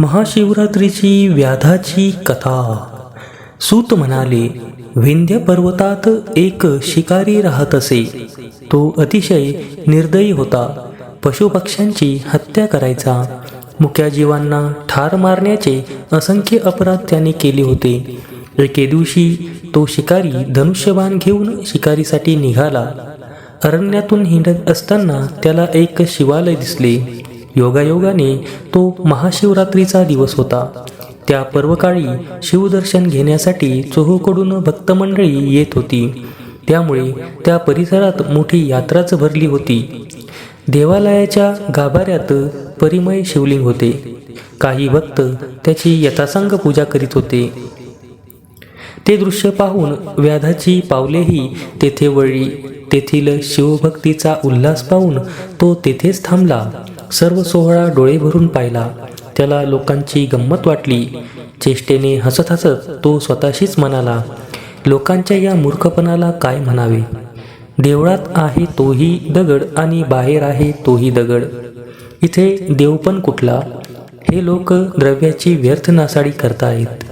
महाशिवरात्रीची व्याधाची कथा. सूत म्हणाले विंध्य पर्वतात एक शिकारी राहत असे. तो अतिशय निर्दयी होता. पशुपक्ष्यांची हत्या करायचा. मुक्या जीवांना ठार मारण्याचे असंख्य अपराध त्याने केले होते. एके दिवशी तो शिकारी धनुष्यबाण घेऊन शिकारीसाठी निघाला. अरण्यातून हिंडत असताना त्याला एक शिवालय दिसले. योगायोगाने तो महाशिवरात्रीचा दिवस होता. त्या पर्वकाळी शिवदर्शन घेण्यासाठी चोहूकडून भक्तमंडळी येत होती. त्यामुळे त्या परिसरात मोठी यात्राच भरली होती. देवालयाच्या गाभाऱ्यात परिमय शिवलिंग होते. काही भक्त त्याची यथासांग पूजा करीत होते. ते दृश्य पाहून व्याधाची पावलेही तेथे वळली. तेथील शिवभक्तीचा उल्हास पाहून तो तेथेच थांबला. सर्व सोहळा डोळे भरून पाहिला. त्याला लोकांची गंमत वाटली. चेष्टेने हसत हसत तो स्वतःशीच म्हणाला लोकांच्या या मूर्खपणाला काय म्हणावे? देवळात आहे तोही दगड आणि बाहेर आहे तोही दगड. इथे देव पण कुठला? हे लोक द्रव्याची व्यर्थ नासाडी करतायत.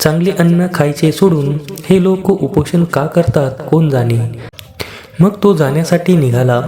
चांगले अन्न खायचे सोडून हे लोक उपोषण का करतात कोण जाणे? मग तो जाण्यासाठी निघाला.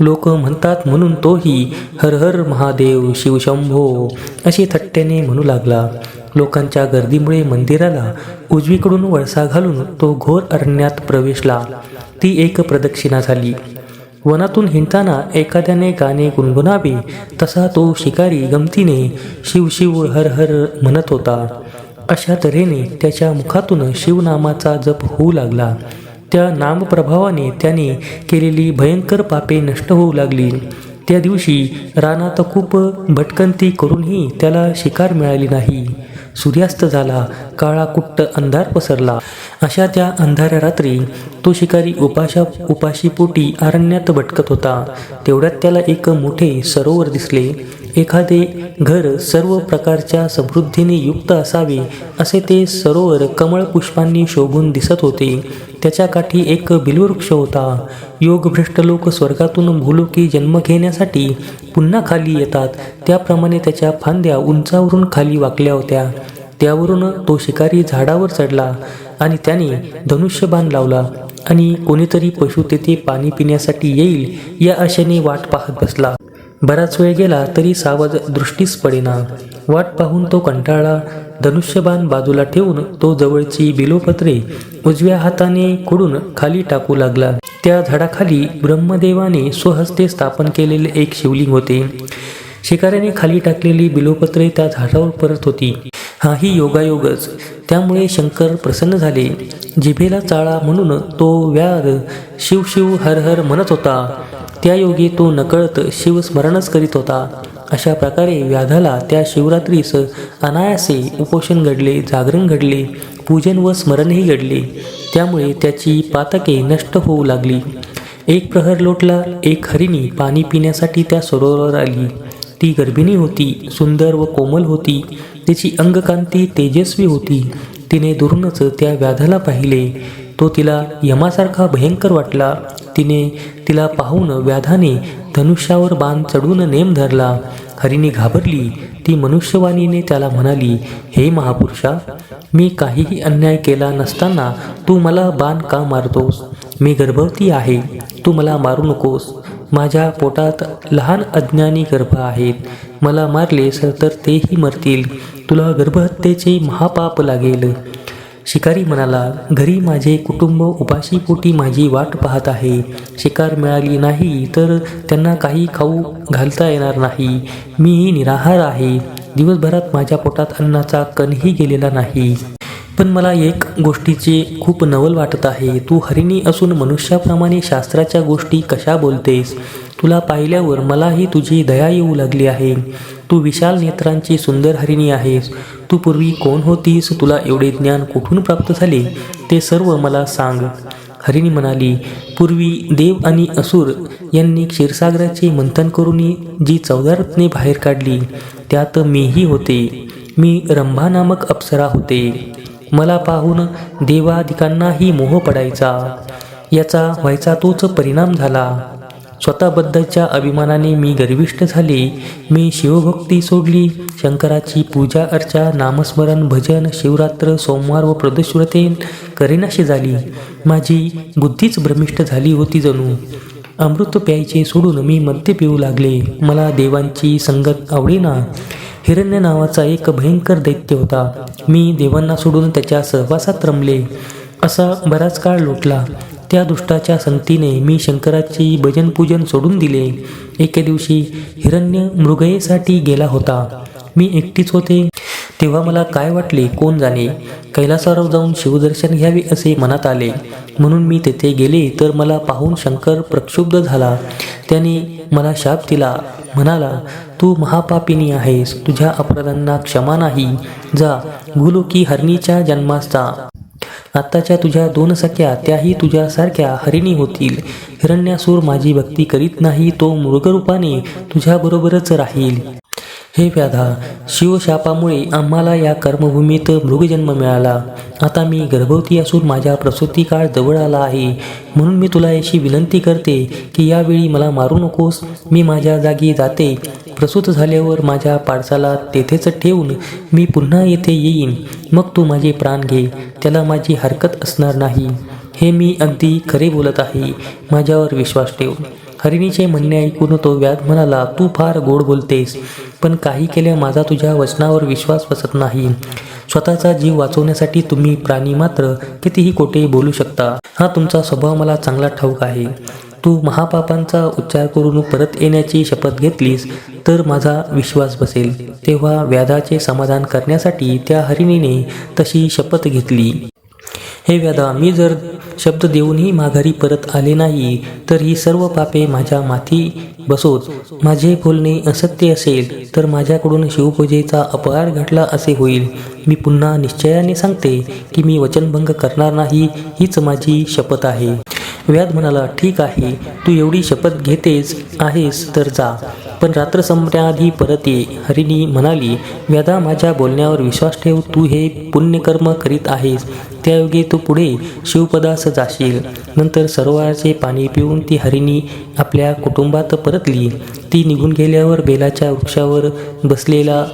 लोक म्हणतात म्हणून तोही हर हर महादेव शिवशंभो. अशी थट्ट्याने म्हणू लागला. लोकांच्या गर्दीमुळे मंदिराला उजवीकडून वळसा घालून तो घोर अरण्यात प्रवेशला. ती एक प्रदक्षिणा झाली. वनातून हिंडताना एखाद्याने गाणे गुणगुणावे तसा तो शिकारी गमतीने शिव शिव हर हर म्हणत होता. अशा तऱ्हेने त्याच्या मुखातून शिवनामाचा जप होऊ लागला. त्या नामप्रभावाने त्याने केलेली भयंकर पापे नष्ट होऊ लागली. त्या दिवशी रानात खूप भटकंती करूनही त्याला शिकार मिळाली नाही. सूर्यास्त झाला काळा कुट्ट अंधार पसरला. अशा त्या अंधाऱ्या रात्री तो शिकारी उपाशा उपाशीपोटी अरण्यात भटकत होता. तेवढ्यात त्याला एक मोठे सरोवर दिसले. एखादे घर सर्व प्रकारच्या समृद्धीने युक्त असावे असे ते सरोवर कमळ पुष्पांनी शोभून दिसत होते. त्याच्या काठी एक बिलवृक्ष होता. योगभ्रष्ट लोक स्वर्गातून भूलोकी जन्म घेण्यासाठी पुन्हा खाली येतात. त्याप्रमाणे त्याच्या फांद्या उंचावरून खाली वाकल्या होत्या. त्यावरून तो शिकारी झाडावर चढला आणि त्याने धनुष्यबाण लावला आणि कोणीतरी पशु तेथे पाणी पिण्यासाठी येईल या आशेने वाट पाहत बसला. बराच वेळ गेला तरी सावध दृष्टीस पडेना. वाट पाहून तो कंटाळा धनुष्यबाण बाजूला ठेवून तो जवळची बिलोपत्रे उजव्या हाताने खोडून खाली टाकू लागला. त्या झाडाखाली ब्रह्मदेवाने स्वहस्ते स्थापन केलेले एक शिवलिंग होते. शिकाऱ्याने खाली टाकलेली बिलोपत्रे त्या झाडावर परत होती. हाही योगायोगच. त्यामुळे शंकर प्रसन्न झाले. जिभेला चाळा म्हणून तो व्याध शिव शिव हर हर म्हणत होता. त्या योगी तो नकळत शिवस्मरणच करीत होता. अशा प्रकारे व्याधाला त्या शिवरात्रीस अनायासे उपोषण घडले जागरण घडले पूजन व स्मरणही घडले. त्यामुळे त्याची पातके नष्ट होऊ लागली. एक प्रहर लोटला एक हरिणी पाणी पिण्यासाठी त्या सरोवरावर आली. ती गर्भिणी होती सुंदर व कोमल होती. तिची अंगकांती तेजस्वी होती. तिने दुरूनच त्या व्याधाला पाहिले. तो तिला यमासारखा भयंकर वाटला. तिने तिला पाहून व्याधाने धनुष्यावर बाण चढून नेम धरला. हरिणी घाबरली. ती मनुष्यवाणीने त्याला म्हणाली हे महापुरुषा मी काहीही अन्याय केला नसताना तू मला बाण का मारतोस? मी गर्भवती आहे. तू मला मारू नकोस. माझ्या पोटात लहान अज्ञानी गर्भ आहेत. मला मारलेस तर तेही मरतील. तुला गर्भहत्येचे महापाप लागेल. शिकारी म्हणाला घरी माझे कुटुंब उपाशीपोटी माझी वाट पाहत आहे. शिकार मिळाली नाही तर त्यांना काही खाऊ घालता येणार नाही. मी निराहार आहे. दिवसभरात माझ्या पोटात अन्नाचा कणही गेलेला नाही. पण मला एक गोष्टीचे खूप नवल वाटत आहे. तू हरिणी असून मनुष्याप्रमाणे शास्त्राच्या गोष्टी कशा बोलतेस? तुला पाहिल्यावर मलाही तुझी दया येऊ लागली आहे. तू विशाल नेत्रांची सुंदर हरिणी आहेस. तू पूर्वी कोण होतीस? तुला एवढे ज्ञान कुठून प्राप्त झाले? ते सर्व मला सांग. हरिणी म्हणाली पूर्वी देव आणि असुर यांनी क्षीरसागराचे मंथन करून जी चौदा रत्ने बाहेर काढली त्यात मीही होते. मी रंभा नामक अप्सरा होते. मला पाहून देवाधिकांनाही मोह पडायचा. याचा व्हायचा तोच परिणाम झाला. स्वतःबद्दलच्या अभिमानाने मी गर्विष्ट झाले. मी शिवभक्ती सोडली. शंकराची पूजा अर्चा नामस्मरण भजन शिवरात्र सोमवार व प्रदोषव्रते करेनाशी झाली. माझी बुद्धीच भ्रमिष्ट झाली होती जणू. अमृत प्यायचे सोडून मी मद्य पिऊ लागले. मला देवांची संगत आवडेना. हिरण्य नावाचा एक भयंकर दैत्य होता. मी देवांना सोडून त्याच्या सहवासात रमले. असा बराच काळ लोटला. त्या दुष्टाच्या संगतीने मी शंकराची भजन पूजन सोडून दिले. एके दिवशी हिरण्य मृगयेसाठी गेला होता. मी एकटीच होते. तेव्हा मला काय वाटले कोण जाणे? कैलासावर जाऊन शिवदर्शन घ्यावे असे मनात आले. म्हणून मी तेथे गेले तर मला पाहून शंकर प्रक्षुब्ध झाला. त्याने मला शाप दिला. म्हणाला तू महापापिनी आहेस. तुझ्या अपराधांना क्षमा नाही. जा गुलोकी हरणीच्या जन्मास्ता आत्ताच्या तुझ्या दोन सख्या त्याही तुझ्यासारख्या हरिणी होतील. हिरण्यासूर माझी भक्ती करीत नाही तो मृगरूपाने तुझ्याबरोबरच राहील. हे व्याधा शिवशापामुळे आम्हाला या कर्मभूमीत मृगजन्म मिळाला. आता मी गर्भवती असून माझ्या प्रसूती काळ जवळ आला आहे. म्हणून मी तुला अशी विनंती करते की यावेळी मला मारू नकोस. मी माझ्या जागी जाते. प्रसूत झाल्यावर माझ्या पाडसाला तेथेच ठेवून मी पुन्हा येथे येईन. मग तू माझे प्राण घे. त्याला माझी हरकत असणार नाही. हे मी अगदी खरे बोलत आहे. माझ्यावर विश्वास ठेव. हरिणीचे म्हणणे ऐकून तो व्याध म्हणाला तू फार गोड बोलतेस पण काही केल्या माझा तुझ्या वचनावर विश्वास बसत नाही. स्वतःचा जीव वाचवण्यासाठी तुम्ही प्राणी मात्र कितीही कोठे बोलू शकता. हा तुमचा स्वभाव मला चांगला ठाऊक आहे. तू महापापांचा उच्चार करून परत येण्याची शपथ घेतलीस तर माझा विश्वास बसेल. तेव्हा व्याधाचे समाधान करण्यासाठी त्या हरिणीने तशी शपथ घेतली. हे व्यादा मी जर शब्द देऊनही माघारी परत आले नाही तर ही सर्व पापे माझ्या माथी बसोत. माझे बोलणे असत्य असेल तर माझ्याकडून शिवपूजेचा अपहार घडला असे होईल. मी पुन्हा निश्चयाने सांगते की मी वचनभंग करणार नाही हीच माझी शपथ आहे. व्याध म्हणाला ठीक आहे तू एवढी शपथ घेतेस आहेस तर जा. पण रात्र संपण्याआधी परत ये. हरिणी म्हणाली व्याधा माझ्या बोलण्यावर विश्वास ठेव तू हे पुण्यकर्म करीत आहेस. त्यायोगे तू पुढे शिवपदास जाशील. नंतर सरोवराचे पाणी पिऊन ती हरिणी आपल्या कुटुंबात परतली. ती निघून गेल्यावर बेलाच्या वृक्षावर बसलेला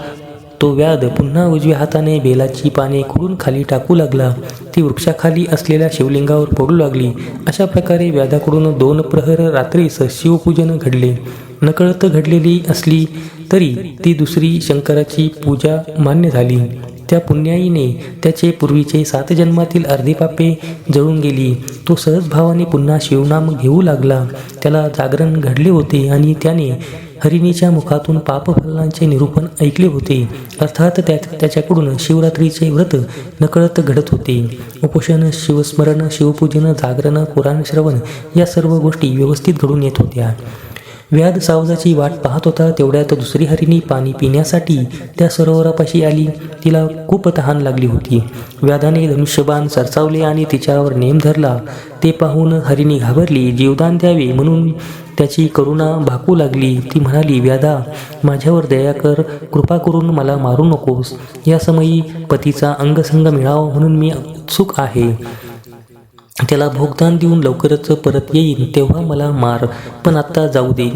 तो व्याध पुन्हा उजव्या हाताने बेलाची पाने खुडून खाली टाकू लागला. ती वृक्षाखाली असलेल्या शिवलिंगावर पडू लागली. अशा प्रकारे व्याधाकडून दोन प्रहर रात्रीस शिवपूजन घडले. नकळत घडलेली असली तरी ती दुसरी शंकराची पूजा मान्य झाली. त्या पुण्याईने त्याचे पूर्वीचे सात जन्मातील अर्धी पापे जळून गेली. तो सहज भावाने पुन्हा शिवनाम घेऊ लागला. त्याला जागरण घडले होते आणि त्याने हरिणीच्या मुखातून पापफलांचे निरूपण ऐकले होते. अर्थात त्या त्याच्याकडून शिवरात्रीचे व्रत नकळत घडत होते. उपोषण शिवस्मरण शिवपूजन जागरण कुराण श्रवण या सर्व गोष्टी व्यवस्थित घडून येत होत्या. व्याध सावजाची वाट पाहत होता तेवढ्यात दुसरी हरिणी पाणी पिण्यासाठी त्या सरोवरापाशी आली. तिला खूप तहान लागली होती. व्याधाने धनुष्यबाण सरसावले आणि तिच्यावर नेम धरला. ते पाहून हरिणी घाबरली. जीवदान द्यावे म्हणून त्याची करुणा भाकू लागली. ती म्हणाली व्याधा माझ्यावर दया कर कृपा करून मला मारू नकोस. या समयी पतीचा अंगसंग मिळावा म्हणून मी उत्सुक आहे. त्याला भोगदान देऊन लवकरच परत येईन तेव्हा मला मार पण आत्ता जाऊ दे.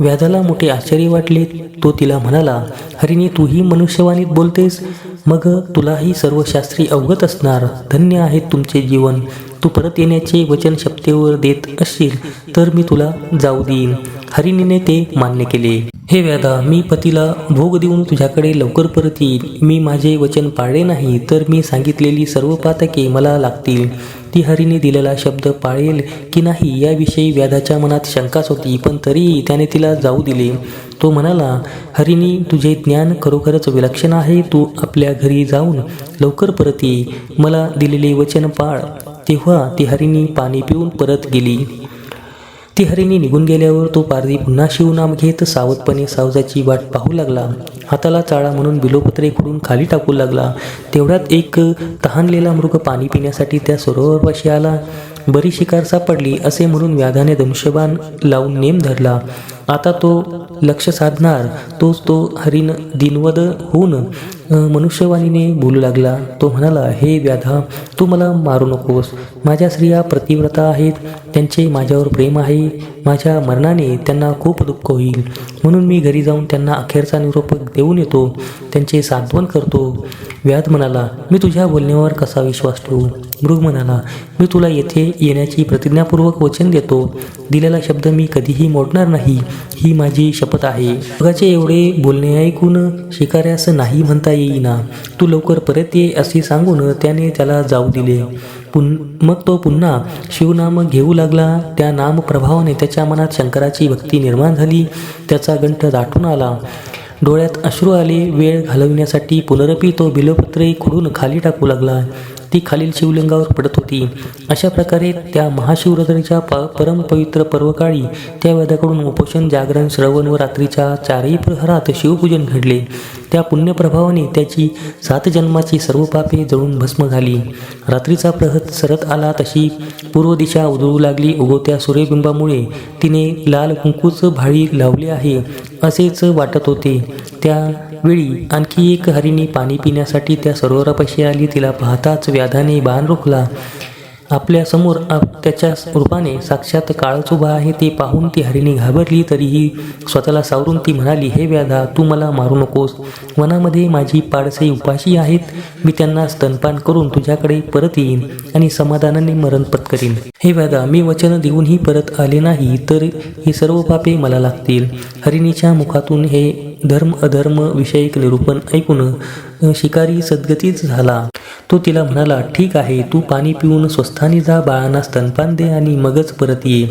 व्याधाला मोठे आश्चर्य वाटले. तो तिला म्हणाला हरिणी तूही मनुष्यवाणीत बोलतेस? मग तुलाही सर्व शास्त्री अवगत असणार. धन्य आहे तुमचे जीवन. तू परत येण्याचे वचन शपथेवर देत असशील तर मी तुला जाऊ देईन. हरिणीने ते मान्य केले. हे व्याधा मी पतीला भोग देऊन तुझ्याकडे लवकर परत येईल मी माझे वचन पाळले नाही तर मी सांगितलेली सर्व पातके मला लागतील. ती हरीने दिलेला शब्द पाळेल की नाही याविषयी व्याधाच्या मनात शंकाच होती पण तरीही त्याने तिला जाऊ दिले. तो म्हणाला हरिणी तुझे ज्ञान खरोखरच विलक्षण आहे. तू आपल्या घरी जाऊन लवकर परत ये. मला दिलेले वचन पाळ. तेव्हा ती हरिणी पाणी पिऊन परत गेली. ती हरिणी निघून गेल्यावर तो पारधी पुन्हा शिवनाम घेत सावधपणे सावजाची वाट पाहू लागला. हाताला चाळा म्हणून बिलोपत्रे खुडून खाली टाकू लागला. तेवढ्यात एक तहानलेला मृग पाणी पिण्यासाठी त्या सरोवरपाशी आला. बरी शिकार सापडली असे म्हणून व्याधाने धनुष्यबाण लावून नेम धरला. आता तो लक्ष साधणार तोच तो हरिण दिनवद होऊन मनुष्यवाणीने बोलू लागला. तो म्हणाला हे व्याधा तू मला मारू नकोस. माझ्या स्त्रिया प्रतिव्रता आहेत. त्यांचे माझ्यावर प्रेम आहे. माझ्या मरणाने त्यांना खूप दुःख होईल. म्हणून मी घरी जाऊन त्यांना अखेरचा निरोप देऊन येतो. त्यांचे सांत्वन करतो. व्याध म्हणाला मी तुझ्या बोलण्यावर कसा विश्वास ठेवू? मृग म्हणाला मी तुला येथे येण्याची प्रतिज्ञापूर्वक वचन देतो. दिलेला शब्द मी कधीही मोडणार नाही. ही माझी शपथ आहे. मृगाचे एवढे बोलणे ऐकून शिकाऱ्यास नाही म्हणता येईना. तू लवकर परत ये असे सांगून त्याने त्याला जाऊ दिले. पुन मग तो पुन्हा शिवनाम घेऊ लागला. त्या नाम प्रभावाने त्याच्या मनात शंकराची भक्ती निर्माण झाली. त्याचा गंठ दाटून आला. डोळ्यात अश्रू आले. वेळ घालविण्यासाठी पुनरपी तो बिलपत्रे खुडून खाली टाकू लागला. ती खालील शिवलिंगावर पडत होती. अशा प्रकारे त्या महाशिवरात्रीच्या प परमपवित्र पर्वकाळी त्या वेदाकडून उपोषण जागरण श्रवण व रात्रीच्या चारही प्रहरात शिवपूजन घडले. त्या पुण्यप्रभावाने त्याची सात जन्माची सर्व पापे जळून भस्म झाली. रात्रीचा प्रहत सरत आला तशी पूर्व दिशा उधळू लागली. उगवत्या सूर्यबिंबामुळे तिने लाल कुंकूच भाळी लावले आहे असेच वाटत होते. त्या वेळी आणखी एक हरिणी पाणी पिण्यासाठी त्या सरोवरापाशी आली. तिला पाहताच व्याधाने बाण रोखला. आपल्यासमोर आप त्याच्या रूपाने साक्षात काळच उभा आहे. ते पाहून ती हरिणी घाबरली तरीही स्वतःला सावरून ती म्हणाली हे व्याधा तू मला मारू नकोस. वनामध्ये माझी पाडसे उपाशी आहेत. मी त्यांना स्तनपान करून तुझ्याकडे परत येईन आणि समाधानाने मरण पत्करीन. हे व्याधा मी वचन देऊनही परत आले नाही तर ही सर्व पापे मला लागतील. हरिणीच्या मुखातून हे धर्म अधर्म विषयक निरूपण ऐकून शिकारी सद्गतीच झाला. तो तिला म्हणाला ठीक आहे तू पाणी पिऊन स्वस्थानी जा बाळांना स्तनपान दे आणि मगच परत ये.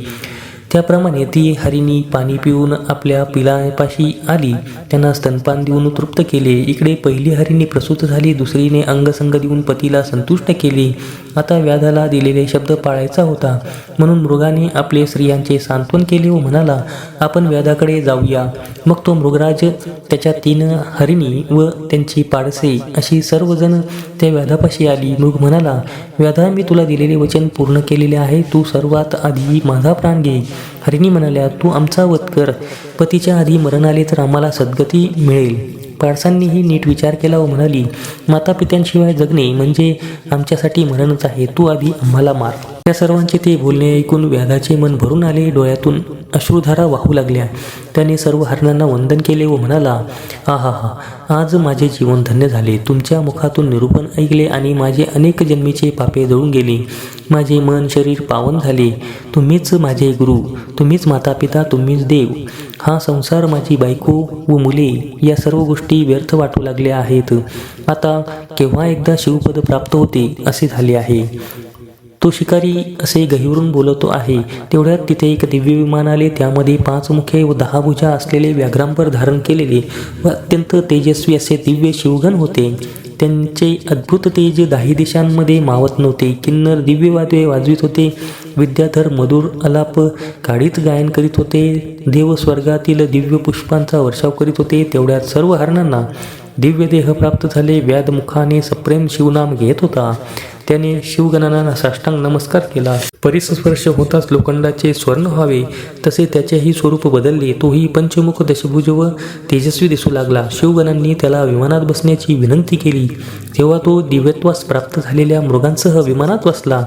त्याप्रमाणे ती हरिणी पाणी पिऊन आपल्या पिलापाशी आली. त्यांना स्तनपान देऊन तृप्त केले. इकडे पहिली हरिणी प्रसूत झाली दुसरीने अंगसंग देऊन पतीला संतुष्ट केले. आता व्याधाला दिलेले शब्द पाळायचा होता. म्हणून मृगाने आपले स्त्रियांचे सांत्वन केले व म्हणाला आपण व्याधाकडे जाऊया. मग तो मृगराज त्याच्या तीन हरिणी व त्यांची पाडसे अशी सर्वजण त्या व्याधापाशी आली. मृग म्हणाला व्याधा मी तुला दिलेले वचन पूर्ण केलेले आहे. तू सर्वात आधी माझा प्राण घे. हरिणी म्हणाल्या तू आमचा वध कर. पतीच्या आधी मरण आले तर आम्हाला सद्गती मिळेल. पारसांनीही नीट विचार केला व म्हणाली माता पित्यांशिवाय जगणे म्हणजे आमच्यासाठी मरणच आहे. तू आधी आम्हाला मार. त्या सर्वांचे ते बोलणे ऐकून व्याधाचे मन भरून आले डोळ्यातून. अश्रुधारा वाहू लागल्या. त्याने सर्व हरणांना वंदन केले व म्हणाला आहा हा आज माझे जीवन धन्य झाले. तुमच्या मुखातून निरूपण ऐकले आणि माझे अनेक जन्मीचे पापे जळून गेले. माझे मन शरीर पावन झाले. तुम्हीच माझे गुरु तुम्हीच माता पिता तुम्हीच देव. हा संसार माझी बायको व मुले या सर्व गोष्टी व्यर्थ वाटू लागल्या आहेत. आता केव्हा एकदा शिवपद प्राप्त होते असे झाले आहे. तो शिकारी असे गहिवरून बोलतो आहे. तेवढ्यात तिथे एक दिव्य विमान आले. त्यामध्ये पाच मुखे व दहा भुजा असलेले व्याघ्रांपर धारण केलेले व अत्यंत तेजस्वी असे दिव्य शिवगण होते. त्यांचे अद्भुत तेज दाही दिशांमध्ये मावत नव्हते. किन्नर दिव्य वाद्ये वाजवित होते. विद्याधर मधुर अलाप काढीत गायन करीत होते. देव स्वर्गातील दिव्य पुष्पांचा वर्षाव करीत होते. तेवढ्यात सर्व हरणांना दिव्य देह प्राप्त झाले. व्यादमुखाने सप्रेम शिवनाम घेत होता. त्याने शिवगणांना साष्टांग नमस्कार केला. परिसंस्पर्श होताच लोखंडाचे स्वर्ण व्हावे. तसे त्याचेही स्वरूप बदलले तोही पंचमुख दशभुज व तेजस्वी दिसू लागला. शिवगणांनी त्याला विमानात बसण्याची विनंती केली. तेव्हा तो दिव्यत्वास प्राप्त झालेल्या मृगांसह विमानात बसला.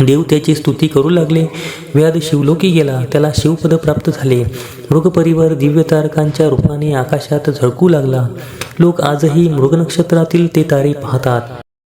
देव त्याची स्तुती करू लागले. व्याध शिवलोकी गेला. त्याला शिवपद प्राप्त झाले. मृगपरिवार दिव्य तारकांच्या रूपाने आकाशात झळकू लागला. लोक आजही मृग नक्षत्रातील ते तारे पाहतात.